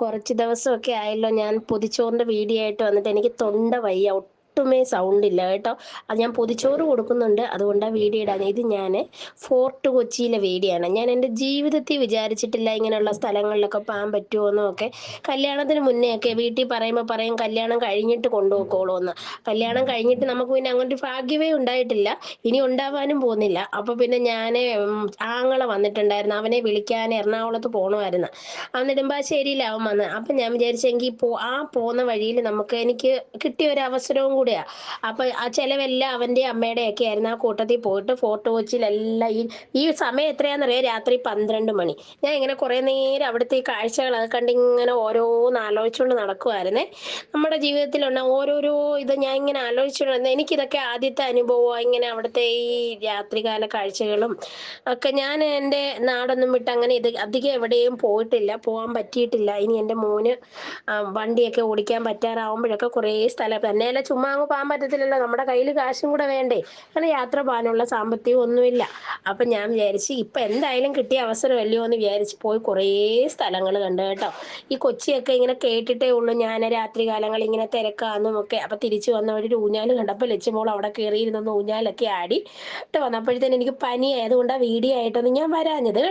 കുറച്ച് ദിവസമൊക്കെ ആയല്ലോ ഞാൻ പൊതിച്ചോറിന്റെ വീഡിയോ ആയിട്ട് വന്നിട്ട് എനിക്ക് തൊണ്ട വയ്യ ഒട്ടുമേ സൗണ്ട് ഇല്ല കേട്ടോ. അത് ഞാൻ പൊതിച്ചോറ് കൊടുക്കുന്നുണ്ട്. അതുകൊണ്ടാണ് വീഡിയോ ഇടാൻ ഇത് ഞാൻ ഫോർട്ട് കൊച്ചിയിലെ വീഡിയോ ഞാൻ എന്റെ ജീവിതത്തിൽ വിചാരിച്ചിട്ടില്ല ഇങ്ങനെയുള്ള സ്ഥലങ്ങളിലൊക്കെ പോകാൻ പറ്റുമോ എന്നൊക്കെ കല്യാണത്തിന് മുന്നേ ഒക്കെ വീട്ടിൽ പറയുമ്പോൾ പറയും കല്യാണം കഴിഞ്ഞിട്ട് കൊണ്ടുപോയിക്കോളൂ എന്ന് കല്യാണം കഴിഞ്ഞിട്ട് നമുക്ക് പിന്നെ അങ്ങോട്ട് ഭാഗ്യമേ ഉണ്ടായിട്ടില്ല. ഇനി ഉണ്ടാവാനും പോകുന്നില്ല. അപ്പോൾ പിന്നെ ഞാൻ ആങ്ങളെ വന്നിട്ടുണ്ടായിരുന്നു. അവനെ വിളിക്കാൻ എറണാകുളത്ത് പോകണമായിരുന്നു അവൻ നെടുമ്പാശ്ശേരിയിൽ അവൻ വന്ന്. അപ്പം ഞാൻ വിചാരിച്ചെങ്കിൽ പോ ആ പോകുന്ന വഴിയിൽ നമുക്ക് എനിക്ക് കിട്ടിയ ഒരു അവസരവും കൂടിയാണ് അപ്പൊ ആ ചെലവെല്ലാം അവന്റെ അമ്മയുടെ ഒക്കെ ആയിരുന്നു. ആ കൂട്ടത്തിൽ പോയിട്ട് ഫോർട്ട് കൊച്ചിയിലെല്ലാം ഈ ഈ സമയം എത്രയാണെന്നറിയാം? രാത്രി പന്ത്രണ്ട് മണി. ഞാൻ ഇങ്ങനെ കുറെ നേരം അവിടുത്തെ ഈ അത് കണ്ട് ഇങ്ങനെ ഓരോന്ന് ആലോചിച്ചുകൊണ്ട് നടക്കുമായിരുന്നേ നമ്മുടെ ജീവിതത്തിലുള്ള ഓരോരോ ഇത് ഞാൻ ഇങ്ങനെ ആലോചിച്ചുകൊണ്ട് എനിക്കിതൊക്കെ ആദ്യത്തെ അനുഭവമാണ് ഇങ്ങനെ അവിടുത്തെ ഈ രാത്രികാല കാഴ്ചകളും ഒക്കെ. ഞാൻ എന്റെ നാടൊന്നും വിട്ട് അങ്ങനെ ഇത് അധികം എവിടെയും പോയിട്ടില്ല. പോകാൻ പറ്റിയിട്ടില്ല. ഇനി എന്റെ മോന് വണ്ടിയൊക്കെ ഓടിക്കാൻ പറ്റാറാവുമ്പോഴൊക്കെ കുറേ സ്ഥലം തന്നെയല്ല ചുമ്മാ അങ്ങ് പോകാൻ പറ്റത്തില്ലല്ലോ. നമ്മുടെ കയ്യിൽ കാശും കൂടെ വേണ്ടേ. അങ്ങനെ യാത്ര പോകാനുള്ള സാമ്പത്തികം ഒന്നുമില്ല. അപ്പം ഞാൻ വിചാരിച്ച് ഇപ്പം എന്തായാലും കിട്ടിയ അവസരമല്ലയോ എന്ന് വിചാരിച്ച് പോയി കുറേ സ്ഥലങ്ങൾ കണ്ടു കേട്ടോ. ഈ കൊച്ചിയൊക്കെ ഇങ്ങനെ കേട്ടിട്ടേ ഉള്ളൂ ഞാൻ രാത്രി കാലങ്ങളിൽ ഇങ്ങനെ തിരക്കാന്നും ഒക്കെ. അപ്പം തിരിച്ചു വന്ന ഒരു ഊഞ്ഞാൽ കണ്ടപ്പോൾ ലച്ചുമോൾ അവിടെ കയറിയിരുന്നൊന്ന് ഊഞ്ഞാലൊക്കെ ആടി. വന്നപ്പോഴത്തേന് എനിക്ക് പനി ആയതുകൊണ്ടാണ് വീഡിയോ ആയിട്ടൊന്നും ഞാൻ വരാഞ്ഞത്